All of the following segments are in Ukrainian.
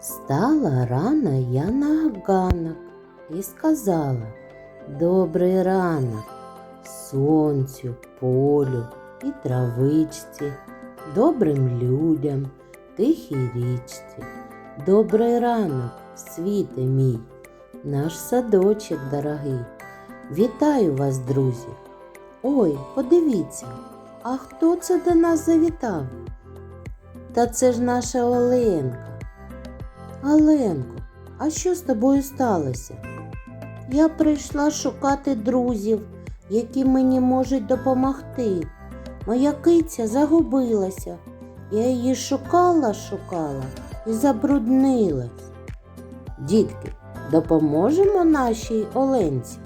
Стала рано я на ганок і сказала Добрий ранок сонцю, полю і травичці, добрим людям, тихій річці. Добрий ранок, світе мій, наш садочок дорогий. Вітаю вас, друзі. Ой, подивіться, а хто це до нас завітав? Та це ж наша Оленка. Оленко, а що з тобою сталося? Я прийшла шукати друзів, які мені можуть допомогти. Моя киця загубилася. Я її шукала, шукала і забруднилась. Дітки, допоможемо нашій Оленці.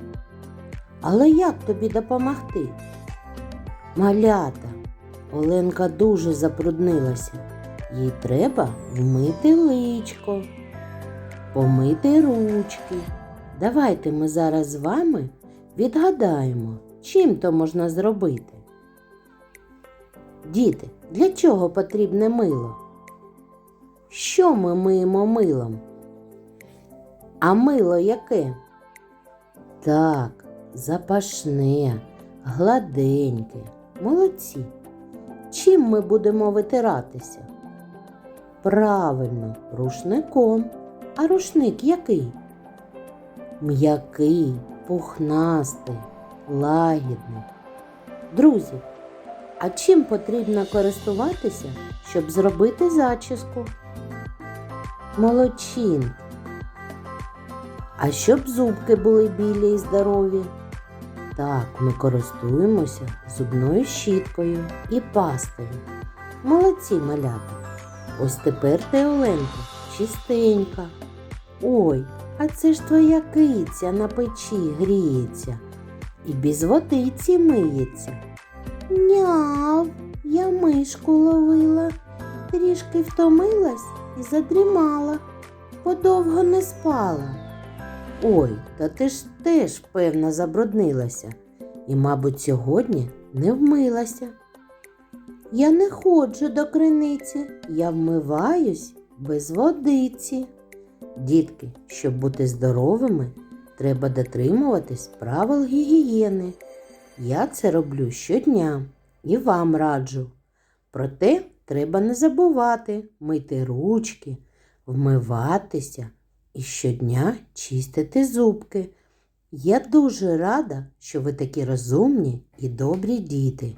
Але як тобі допомогти? Малята, Оленка дуже забруднилася. Їй треба вмити личко, помити ручки. Давайте ми зараз з вами відгадаємо, чим то можна зробити. Діти, для чого потрібне мило? Що ми миємо милом? А мило яке? Так, запашне, гладеньке, молодці. Чим ми будемо витиратися? Правильно, рушником. А рушник який? М'який, пухнастий, лагідний. Друзі, а чим потрібно користуватися, щоб зробити зачіску? Молодчинки. А щоб зубки були білі і здорові? Так, ми користуємося зубною щіткою і пастою. Молодці малята. Ось тепер ти, Оленко, чистенька. Ой, а це ж твоя киця на печі гріється і без водиці миється. Няв, я мишку ловила, трішки втомилась і задрімала, подовго не спала. Ой, та ти ж теж, певно, забруднилася і, мабуть, сьогодні не вмилася. Я не ходжу до криниці, я вмиваюсь без водиці. Дітки, щоб бути здоровими, треба дотримуватись правил гігієни. Я це роблю щодня і вам раджу. Проте треба не забувати мити ручки, вмиватися і щодня чистити зубки. Я дуже рада, що ви такі розумні і добрі діти.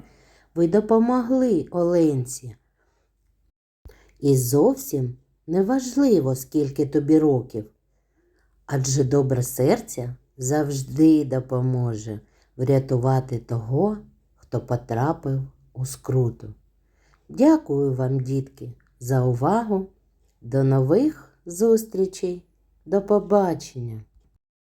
Ви допомогли Оленці. І зовсім неважливо, скільки тобі років, адже добре серця завжди допоможе врятувати того, хто потрапив у скруту. Дякую вам, дітки, за увагу. До нових зустрічей. До побачення!